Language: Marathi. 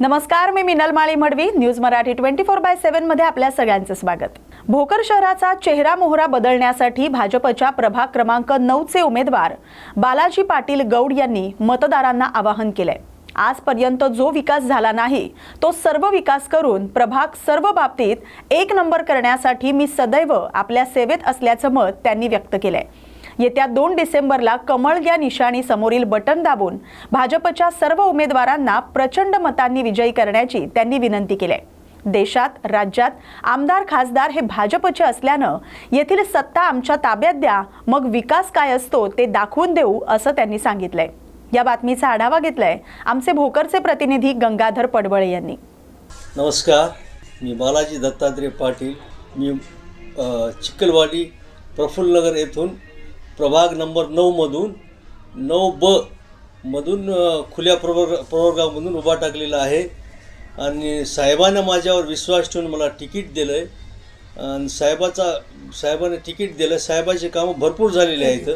नमस्कार मी Minal Mali Madavi news Marathi twenty four by सेव्हनमध्ये आपल्या सगळ्यांचं स्वागत. भोकर शहराचा चेहरा मोहरा बदलण्यासाठी भाजपच्या प्रभाग क्रमांक नऊचे उमेदवार बालाजी पाटील गौड यांनी मतदारांना आवाहन केलंय. आजपर्यंत जो विकास झाला नाही तो सर्व विकास करून प्रभाग सर्व बाबतीत एक नंबर करण्यासाठी मी सदैव आपल्या सेवेत असल्याचं मत त्यांनी व्यक्त केलंय. येत्या दोन डिसेंबरला कमळ या निशाणी समोरील बटन दाबून भाजपच्या सर्व उमेदवारांना प्रचंड मतांनी विजयी करण्याची त्यांनी विनंती केली आहे. देशात राज्यात आमदार खासदार हे भाजपचे असल्यानं येथील सत्ता आमच्या ताब्यात द्या मग विकास काय असतो ते दाखवून देऊ असं त्यांनी सांगितलंय या बातमीचा आढावा घेतलाय आमचे भोकरचे प्रतिनिधी गंगाधर पडवळे यांनी नमस्कार मी बालाजी दत्तात्रय पाटील मी चिखलवाडी प्रफुल्लनगर येथून प्रभाग नंबर नऊमधून नऊ ब मधून खुल्या प्रवर्ग प्रवर्गामधून उभा टाकलेला आहे. आणि साहेबानं माझ्यावर विश्वास ठेवून मला तिकीट दिलं आहे आणि साहेबाचा साहेबाने तिकीट दिलं. साहेबाचे कामं भरपूर झालेले आहेत.